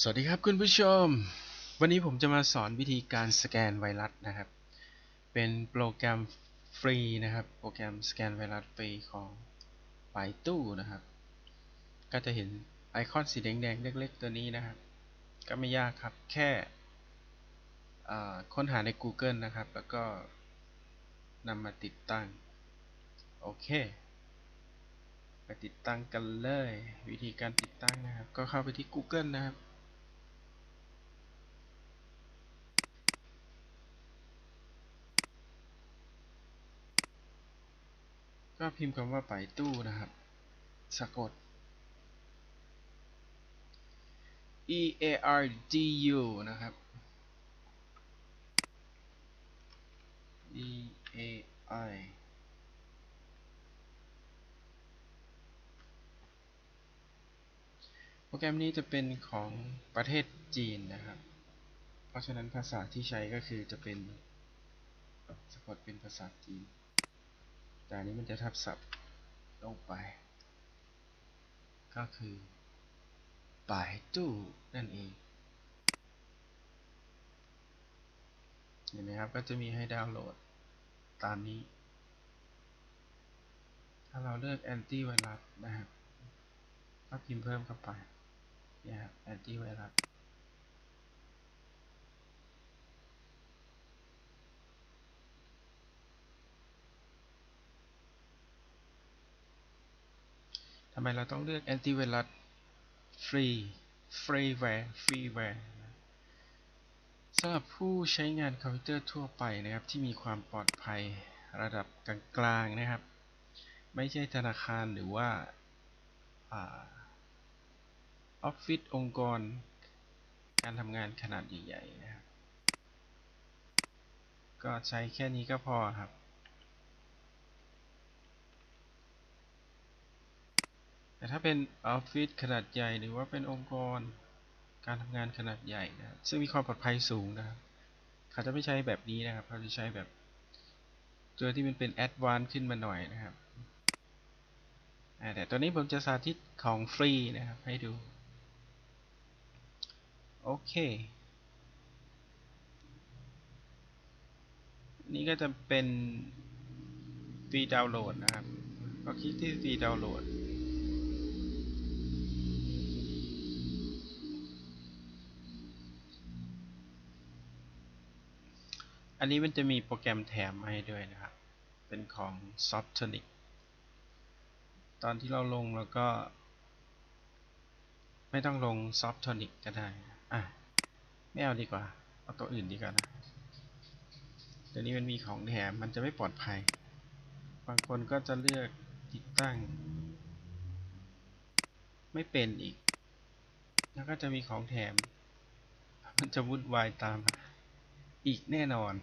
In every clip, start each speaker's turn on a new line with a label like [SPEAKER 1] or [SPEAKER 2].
[SPEAKER 1] สวัสดีครับคุณผู้ชม วันนี้ผมจะมาสอนวิธีการสแกนไวรัสนะครับ เป็นโปรแกรมฟรีนะครับ โปรแกรมสแกนไวรัสฟรีของปตู้นะครับ ก็จะเห็นไอคอนสีแดงๆ เล็กๆ ตัวนี้นะครับ ก็ไม่ยากครับ แค่ค้นหาใน Google นะครับ แล้วก็นำมาติดตั้ง โอเคไปติดตั้งกันเลย วิธีการติดตั้งนะครับ ก็เข้าไปที่ Google นะครับ ก็พิมพ์คำว่าไปตู้นะครับ สะกด e a r d u นะครับ e a i โปรแกรมนี้จะเป็นของประเทศจีนนะครับ เพราะฉะนั้นภาษาที่ใช้ก็คือจะเป็นสะกดเป็นภาษาจีน แต่อันนี้มันจะทับศัพท์ลงไป ก็คือป่ายตู้นั่นเอง เห็นไหมครับ ก็จะมีให้ดาวน์โหลดตามนี้ ถ้าเราเลือกแอนตี้ไวรัสนะครับ ก็พิมพ์เพิ่มเข้าไป เนี่ยครับแอนตี้ไวรัส ไมเราต้องเลือกแอนตี้ไวรัสฟรีฟรีแวร์ฟรีแวร์สำหรับผู้ใช้งานคอมพิวเตอร์ทั่วไปนะครับ ที่มีความปลอดภัยระดับกลางๆนะครับ ไม่ใช่ธนาคารหรือว่าออฟฟิศองค์กร การทำงานขนาดใหญ่ๆนะครับ ก็ใช้แค่นี้ก็พอครับ แต่ถ้าเป็นออฟฟิศขนาดใหญ่หรือว่าเป็นองค์กรการทำงานขนาดใหญ่นะครับซึ่งมีความปลอดภัยสูงนะครับเขาจะไม่ใช้แบบนี้นะครับเขาจะใช้แบบตัวที่มันเป็นแอดวานซ์ขึ้นมาหน่อยนะครับแต่ตัวนี้ผมจะสาธิตของฟรีนะครับให้ดู โอเคนี่ก็จะเป็นฟรีดาวน์โหลดนะครับ ก็คลิกที่ฟรีดาวน์โหลด อันนี้มันจะมีโปรแกรมแถมมาให้ด้วยนะครับ เป็นของ Softonic ตอนที่เราลงแล้วก็ ไม่ต้องลง Softonic ก็ได้ อะ ไม่เอาดีกว่า เอาตัวอื่นดีกว่านะเดี๋ยวนี้มันมีของแถมมันจะไม่ปลอดภัย บางคนก็จะเลือกติดตั้ง ไม่เป็นอีก แล้วก็จะมีของแถม มันจะวุ่นวายตามมา อีกแน่นอน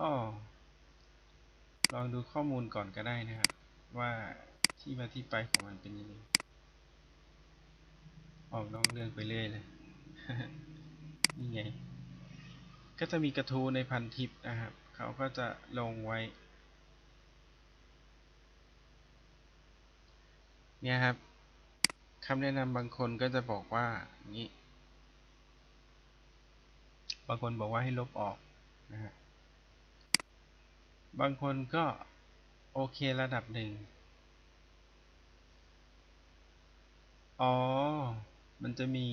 [SPEAKER 1] อ้อลองดูข้อมูลก่อนก็ได้นะครับ ว่าที่มาที่ไปของมันเป็นยังไงออกนอกเรื่องไปเรื่อยเลยนี่ไง ก็จะมีกระทูในพันทิปนะครับ เขาก็จะลงไว้ เนี่ยครับ คำแนะนำบางคนก็จะบอกว่างนี้ บางคนบอกว่าให้ลบออกนะฮะบางคนก็โอเคระดับหนึ่งอ๋อ มันจะมี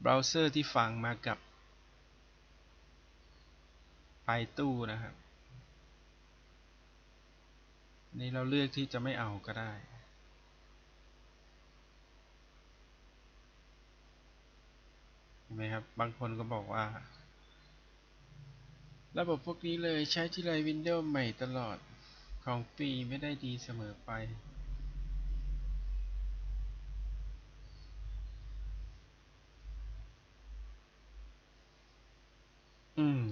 [SPEAKER 1] เบราว์เซอร์ที่ฝังมากับไฟตู้นะครับ นี่เราเลือกที่จะไม่เอาก็ได้ เห็นไหมครับ บางคนก็บอกว่า ระบบพวกนี้เลยใช้ที่ไร Windows ใหม่ตลอดของฟรีไม่ได้ดีเสมอไป อืม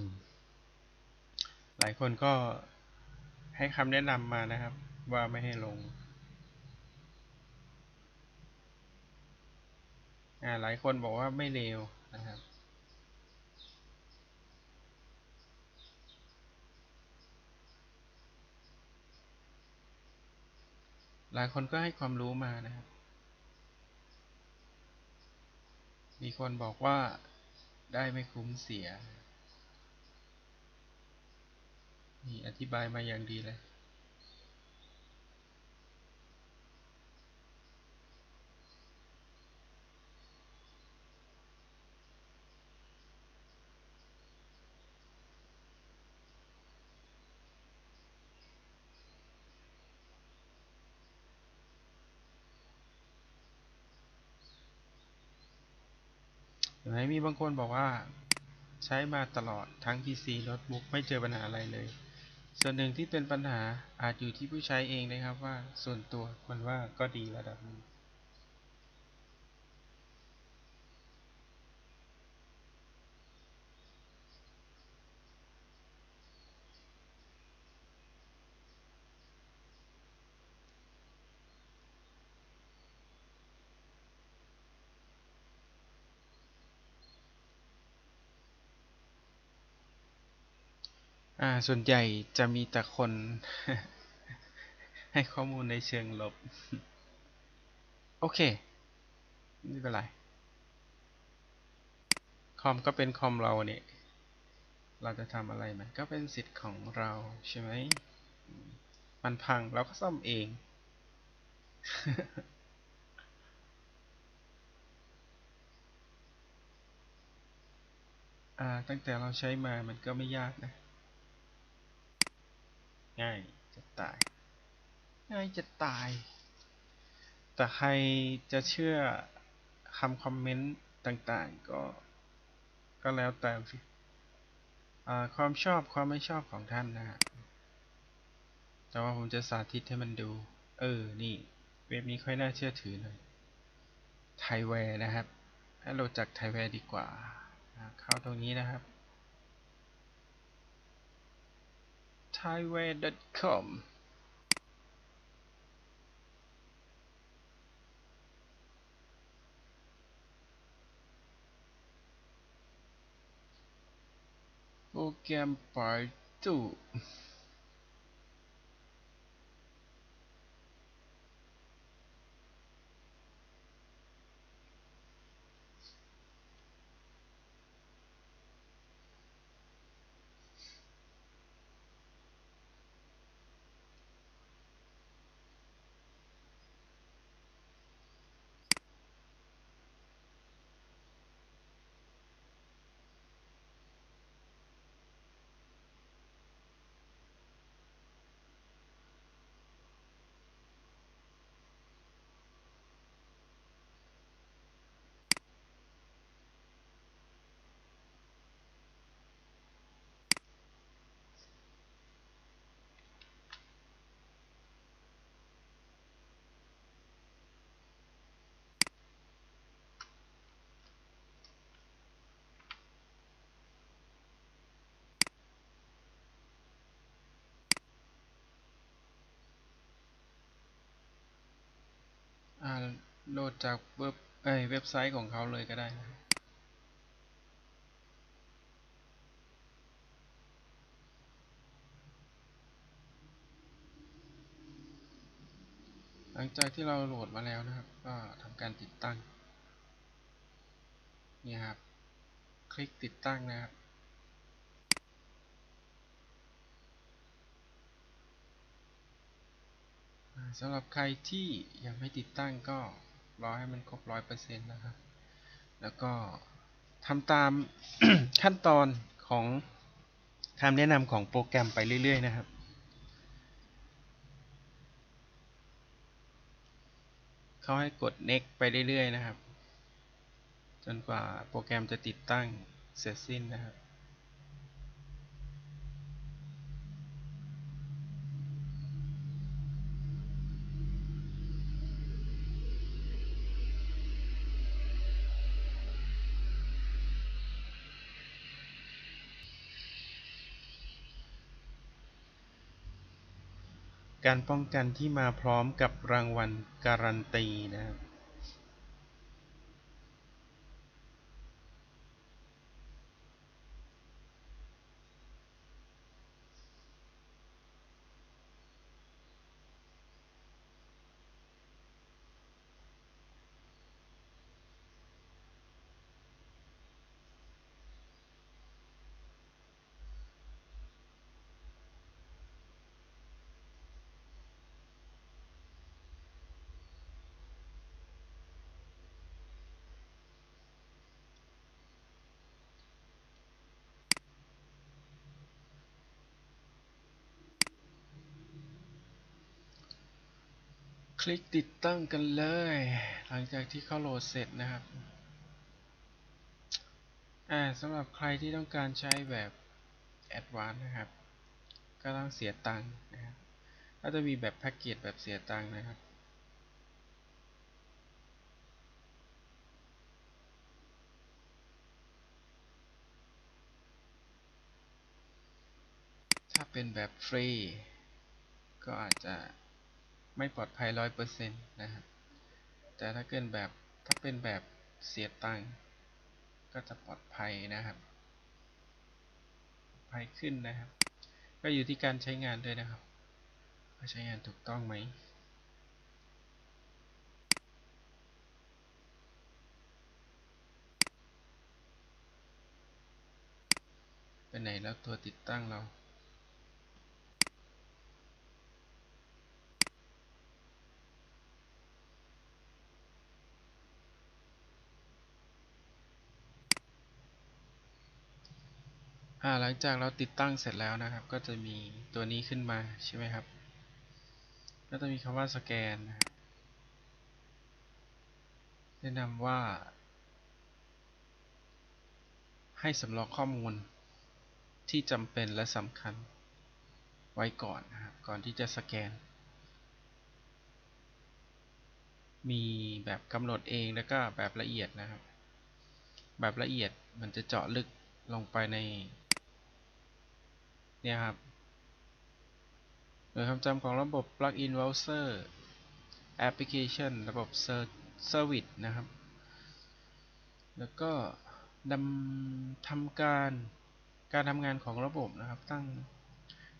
[SPEAKER 1] หลายคนก็ ให้คำแนะนำมานะครับ ว่าไม่ให้ลงอ่าหลายคนบอกว่าไม่เลวนะครับหลายคนก็ให้ความรู้มานะครับ มีคนบอกว่าได้ไม่คุ้มเสีย นี่อธิบายมาอย่างดีเลย เห็นไหมมีบางคนบอกว่าใช้มาตลอดทั้ง PC โน้ตบุ๊กไม่เจอปัญหาอะไรเลย ส่วนหนึ่งที่เป็นปัญหาอาจอยู่ที่ผู้ใช้เองนะครับว่าส่วนตัวมันว่าก็ดีระดับหนึง อ่า ส่วนใหญ่จะมีแต่คน ให้ข้อมูลในเชิงลบ โอเค ไม่เป็นไร คอมก็เป็นคอมเราเนี่ย เราจะทำอะไรมันก็เป็นสิทธิ์ของเราใช่ไหม มันพังเราก็ซ่อมเองอ่าตั้งแต่เราใช้มามันก็ไม่ยากนะ ง่ายจะตาย ง่ายจะตาย แต่ใครจะเชื่อคำคอมเมนต์ต่างๆ ก็ ก็แล้วแต่สิความชอบความไม่ชอบของท่านนะฮะ แต่ว่าผมจะสาธิตให้มันดู เออ นี่ เว็บนี้ค่อยน่าเชื่อถือหน่อย ไทยแวร์นะครับ ให้โหลดจากไทยแวร์ดีกว่า เข้าตรงนี้นะครับ highway.com program part 2 โหลดจากเว็บเอ้ยเว็บไซต์ของเขาเลยก็ได้หลังจากที่เราโหลดมาแล้วนะครับ ก็ทำการติดตั้งนี่ครับ คลิกติดตั้งนะครับ สำหรับใครที่ยังไม่ติดตั้งก็ รอให้มันครบร้อยเปอร์เซ็นต์นะครับ แล้วก็ทำตามขั้นตอนของคำแนะนำของโปรแกรมไปเรื่อย ๆ นะครับเขาให้กด next ไปเรื่อย ๆ นะครับ จนกว่าโปรแกรมจะติดตั้งเสร็จสิ้นนะครับ การป้องกันที่มาพร้อมกับรางวัลการันตีนะครับ ลิกติดตั้งกันเลย หลังจากที่เขาโหลดเสร็จนะครับอ่าสำหรับใครที่ต้องการใช้แบบ a d v a n c e นะครับ ก็ต้องเสียตังค์นะครับก็จะมีแบบแพ็กเกจแบบเสียตังค์นะครับถ้าเป็นแบบฟรี ก็อาจจะ ไม่ปลอดภัยร้อยเปอร์เซ็นต์นะครับแต่ถ้าเกินแบบถ้าเป็นแบบเสียตังค์ก็จะปลอดภัยนะครับปลอดภัยขึ้นนะครับ ก็อยู่ที่การใช้งานด้วยนะครับว่าใช้งานถูกต้องไหมเป็นไหนแล้วตัวติดตั้งเรา อ่าหลังจากเราติดตั้งเสร็จแล้วนะครับ ก็จะมีตัวนี้ขึ้นมาใช่ไหมครับ ก็จะมีคำว่าสแกนนะครับแนะนำว่า ให้สำรองข้อมูลที่จำเป็นและสำคัญไว้ก่อนนะครับ ก่อนที่จะสแกน มีแบบกำหนดเองแล้วก็แบบละเอียดนะครับ แบบละเอียดมันจะเจาะลึกลงไปใน เนี่ยครับโดยคำจำของระบบ plugin browser application ระบบ service นะครับ แล้วก็ดำทำการการทำงานของระบบนะครับ ตั้ง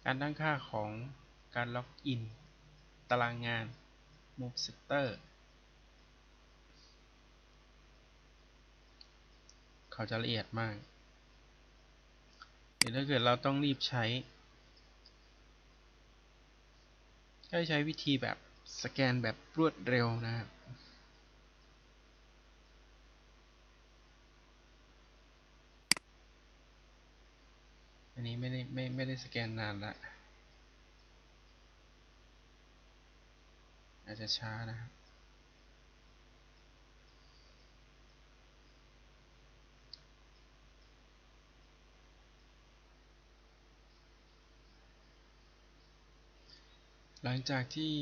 [SPEAKER 1] การตั้งค่าของการล็อกอิน ตารางงาน move setter เขาจะละเอียดมาก รือถ้าเกิดเราต้องรีบใช้ ก็ใช้วิธีแบบสแกนแบบรวดเร็วนะครับอันนี้ไม่ได้ไม่ไม่ได้สแกนนานละอาจจะช้านะครับ หลังจากที่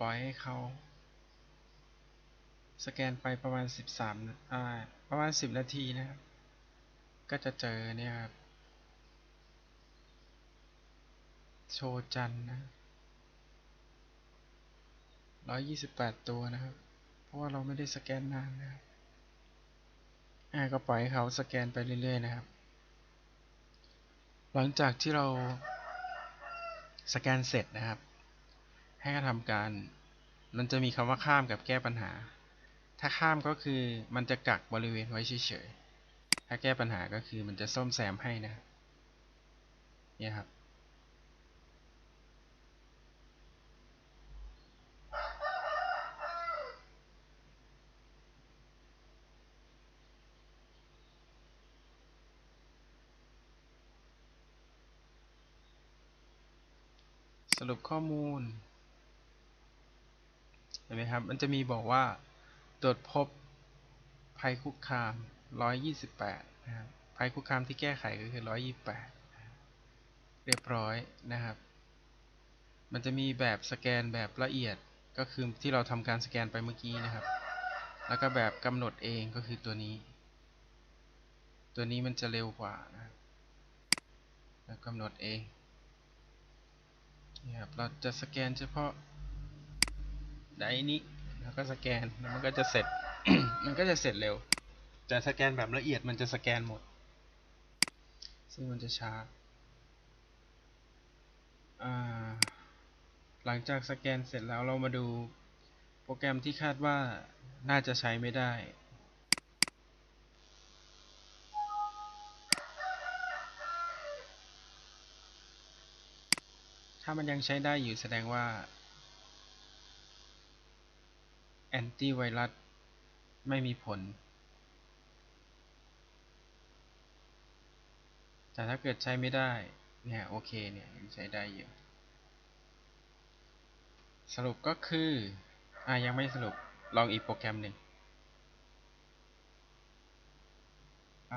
[SPEAKER 1] ปล่อยให้เขา สแกนไปประมาณ 13อ่าประมาณ 10 นาทีนะครับ ก็จะเจอเนี่ยครับ โชจันนะ128 ตัวนะครับ เพราะว่าเราไม่ได้สแกนนานนะครับอ่าก็ปล่อยให้เขาสแกนไปเรื่อยๆนะครับ หลังจากที่เราสแกนเสร็จนะครับ ให้ทำการ มันจะมีคำว่าข้ามกับแก้ปัญหา ถ้าข้ามก็คือมันจะกักบริเวณไว้เฉยๆ ถ้าแก้ปัญหาก็คือมันจะซ่อมแซมให้นะ เนี่ยครับ สรุปข้อมูล เห็นไหมครับ มันจะมีบอกว่าตรวจพบภัยคุกคาม 128 นะครับ ภัยคุกคามที่แก้ไขก็คือ 128 เรียบร้อยนะครับ มันจะมีแบบสแกนแบบละเอียดก็คือที่เราทำการสแกนไปเมื่อกี้นะครับ แล้วก็แบบกำหนดเองก็คือตัวนี้ ตัวนี้มันจะเร็วกว่านะครับกำหนดเองนี่ครับเราจะสแกนเฉพาะ ไดนี้แล้วก็สแกนแล้วมันก็จะเสร็จ มันก็จะเสร็จเร็ว แต่สแกนแบบละเอียดมันจะสแกนหมด ซึ่งมันจะช้าหลังจากสแกนเสร็จแล้วเรามาดูโปรแกรมที่คาดว่าน่าจะใช้ไม่ได้ถ้ามันยังใช้ได้อยู่แสดงว่า แอนตี้ไวรัส ไม่มีผล แต่ถ้าเกิดใช้ไม่ได้ เนี่ย โอเค เนี่ยยังใช้ได้อยู่ สรุปก็คือ อะ ยังไม่สรุป ลองอีกโปรแกรมหนึ่ง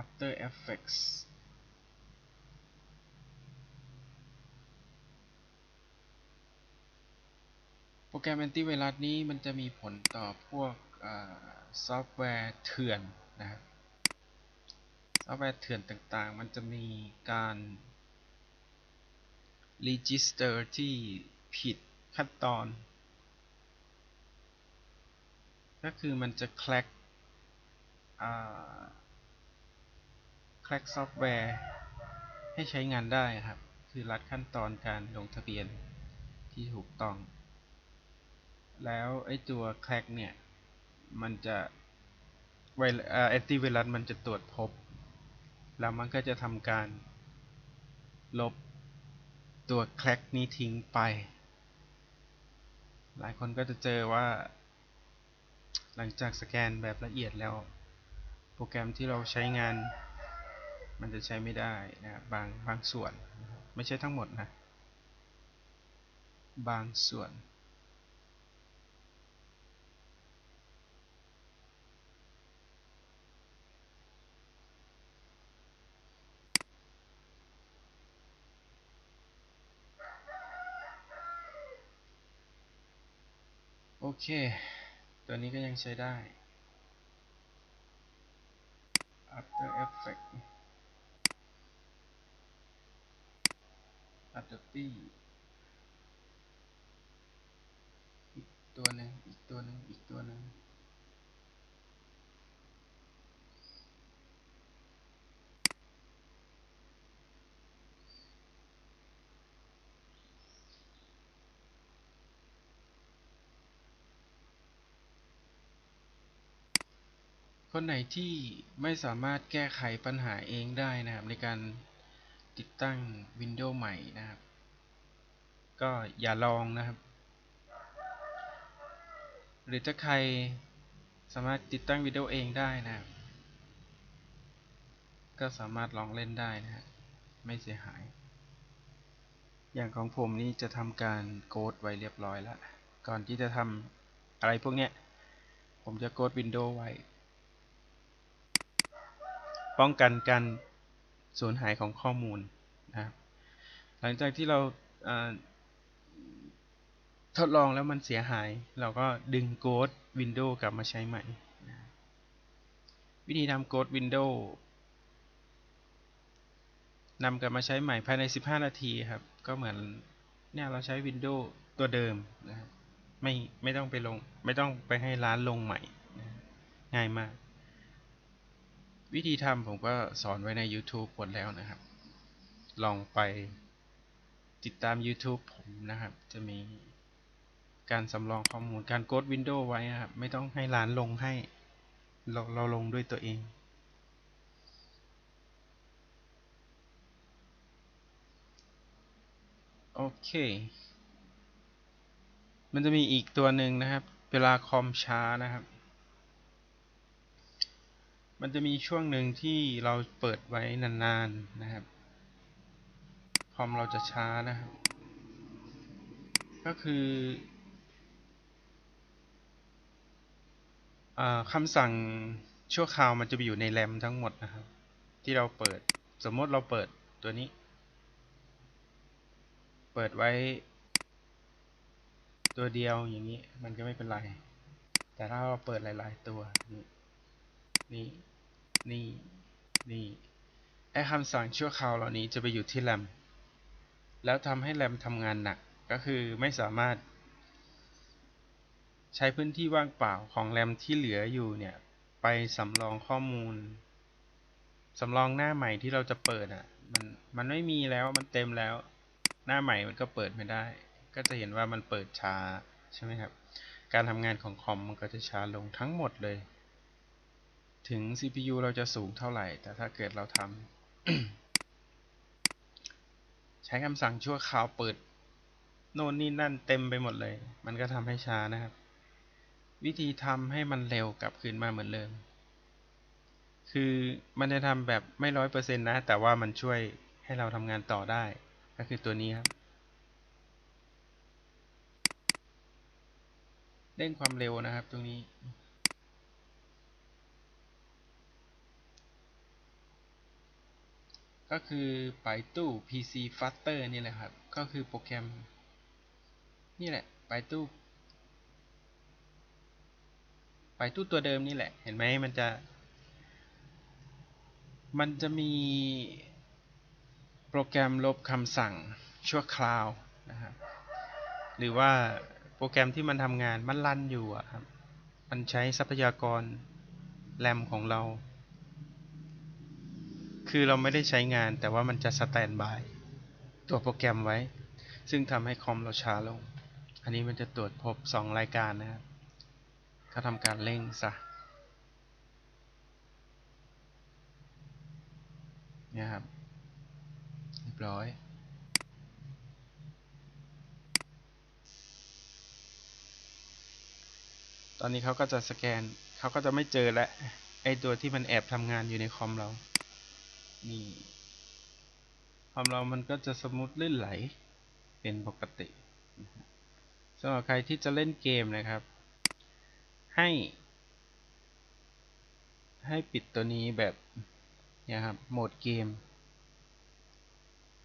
[SPEAKER 1] After Effects โปรแกรมแอนตี้ไวรัสนี้มันจะมีผลต่อพวกซอฟต์แวร์เถื่อนนะครับซอฟต์แวร์เถื่อนต่างๆ มันจะมีการ register ที่ผิดขั้นตอน ก็คือมันจะแคลกแคลกซอฟต์แวร์ให้ใช้งานได้ครับ คือรัดขั้นตอนการลงทะเบียนที่ถูกต้อง แล้วไอ้ตัวแคลกเนี่ย มันจะไวแอนตี้ไวรัสมันจะตรวจพบ แล้วมันก็จะทำการลบตัวแคลกนี้ทิ้งไป หลายคนก็จะเจอว่า หลังจากสแกนแบบละเอียดแล้ว โปรแกรมที่เราใช้งาน มันจะใช้ไม่ได้นะบางบางส่วน ไม่ใช่ทั้งหมดนะ บางส่วน เค ตัวนี้ก็ยังใช้ได้ After Effect Adobe อีกตัวหนึ่งอีกตัวหนึ่งอีกตัวหนึ่ง คนไหนที่ไม่สามารถแก้ไขปัญหาเองได้นะครับ ในการติดตั้ง Windows ใหม่นะครับ ก็อย่าลองนะครับ หรือถ้าใครสามารถติดตั้ง Windows เองได้นะครับ ก็สามารถลองเล่นได้นะฮะไม่เสียหาย อย่างของผมนี่จะทำการโกดไว้เรียบร้อยแล้ว ก่อนที่จะทำอะไรพวกเนี้ย ผมจะโกด Windows ไว้ ป้องกันการสูญหายของข้อมูลนะครับหลังจากที่เราทดลองแล้วมันเสียหาย เราก็ดึงโกด Windows กลับมาใช้ใหม่นะวิธีทำโกด Windows นำกลับมาใช้ใหม่ภายใน 15 นาทีครับ ก็เหมือนเนี่ยเราใช้ Windows ตัวเดิมนะไม่ไม่ต้องไปลง ไม่ต้องไปให้ร้านลงใหม่นะง่ายมาก วิธีทำผมก็สอนไว้ใน YouTube หมดแล้วนะครับ ลองไปติดตาม YouTube ผมนะครับ จะมีการสำรองข้อมูลการโกด Windows ไว้ครับ ไม่ต้องให้ร้านลงให้ เราเราลงด้วยตัวเอง โอเค มันจะมีอีกตัวหนึ่งนะครับ เวลาคอมช้านะครับ มันจะมีช่วงหนึ่งที่เราเปิดไว้นานๆนะครับ คอมเราจะช้านะครับ ก็คืออคำสั่งชั่วคราวมันจะไปอยู่ในแรมทั้งหมดนะครับ ที่เราเปิด สมมติเราเปิดตัวนี้ เปิดไว้ ตัวเดียวอย่างนี้มันก็ไม่เป็นไร แต่ถ้าเราเปิดหลาย ๆ ตัวนี่นี่ นี่ นี่ ไอ้คำสั่งชั่วคราวเหล่านี้จะไปอยู่ที่แรม แล้วทำให้แรมทำงานหนัก ก็คือไม่สามารถ ใช้พื้นที่ว่างเปล่าของแรมที่เหลืออยู่เนี่ย ไปสำรองข้อมูล สำรองหน้าใหม่ที่เราจะเปิดอะ มัน มันไม่มีแล้ว มันเต็มแล้ว หน้าใหม่มันก็เปิดไม่ได้ ก็จะเห็นว่ามันเปิดช้า ใช่ไหมครับ การทำงานของคอมมันก็จะช้าลงทั้งหมดเลย ถึง CPU เราจะสูงเท่าไหร่ แต่ถ้าเกิดเราทำใช้คำสั่งชั่วคราวเปิด โน่นนี่นั่นเต็มไปหมดเลย มันก็ทำให้ช้านะครับ วิธีทำให้มันเร็วกลับคืนมาเหมือนเดิม คือมันจะทำแบบไม่ร้อยเปอร์เซ็นต์นะ แต่ว่ามันช่วยให้เราทำงานต่อได้ ก็คือตัวนี้ครับเร่งความเร็วนะครับตรงนี้ ก็คือไปตู้ PC Flutter นี่แหละครับ ก็คือโปรแกรม นี่แหละ ไปตู้ ไปตู้ตัวเดิมนี่แหละ เห็นไหมมันจะ มันจะมีโปรแกรมลบคำสั่งชั่วคราวนะครับ หรือว่าโปรแกรมที่มันทำงานมันรันอยู่อะครับ มันใช้ทรัพยากรแรมของเรา คือเราไม่ได้ใช้งานแต่ว่ามันจะสแตนบายตัวโปรแกรมไว้ ซึ่งทำให้คอมเราช้าลง อันนี้มันจะตรวจพบ 2 รายการนะครับก็ทำการเร่งซะเนี่ยครับเรียบร้อย ตอนนี้เขาก็จะสแกนเขาก็จะไม่เจอแล้วไอตัวที่มันแอบทำงานอยู่ในคอมเรา นี่คอมเรามันก็จะสมูทลื่นไหลเป็นปกติสำหรับใครที่จะเล่นเกมนะครับ ให้ ให้ปิดตัวนี้แบบเนี่ยครับโหมดเกม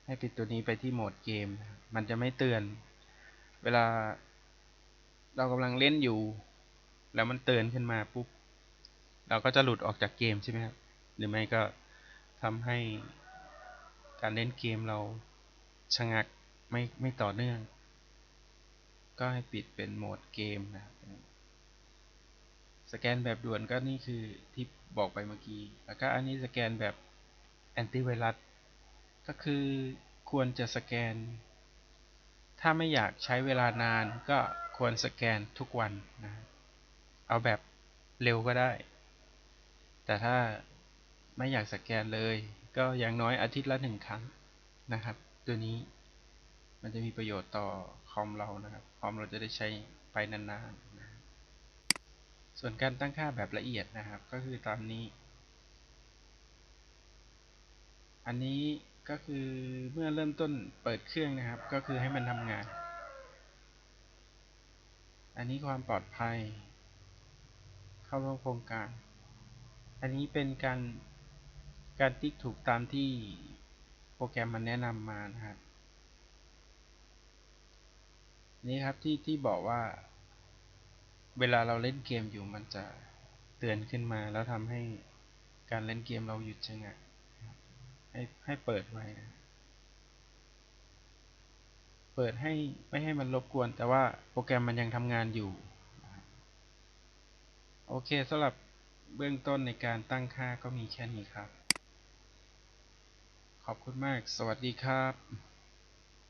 [SPEAKER 1] ให้ปิดตัวนี้ไปที่โหมดเกม มันจะไม่เตือน เวลาเรากำลังเล่นอยู่ แล้วมันเตือนขึ้นมาปุ๊บเราก็จะหลุดออกจากเกมใช่ไหมครับ หรือไม่ก็ ทำให้การเล่นเกมเราชะงักไม่ไม่ต่อเนื่อง ก็ให้ปิดเป็นโหมดเกมนะครับสแกนแบบด่วนก็นี่คือที่บอกไปเมื่อกี้ แล้วก็อันนี้สแกนแบบแอนตี้ไวรัส ก็คือควรจะสแกน ถ้าไม่อยากใช้เวลานานก็ควรสแกนทุกวันนะ เอาแบบเร็วก็ได้ แต่ถ้า ไม่อยากสแกนเลย ก็อย่างน้อยอาทิตย์ละหนึ่งครั้งนะครับ ตัวนี้มันจะมีประโยชน์ต่อคอมเรานะครับ คอมเราจะได้ใช้ไปนานๆนะส่วนการตั้งค่าแบบละเอียดนะครับ ก็คือตามนี้ อันนี้ก็คือเมื่อเริ่มต้นเปิดเครื่องนะครับ ก็คือให้มันทำงาน อันนี้ความปลอดภัย เข้าร่วมโครงการ อันนี้เป็นการ การติ๊กถูกตามที่โปรแกรมมันแนะนำมานะครับนี่ครับที่ที่บอกว่า เวลาเราเล่นเกมอยู่มันจะเตือนขึ้นมา แล้วทำให้การเล่นเกมเราหยุดชะงักให้ให้เปิดไว้นะเปิดให้ไม่ให้มันรบกวน แต่ว่าโปรแกรมมันยังทำงานอยู่ โอเคสำหรับเบื้องต้นในการตั้งค่าก็มีแค่นี้ครับ ขอบคุณมาก สวัสดีครับ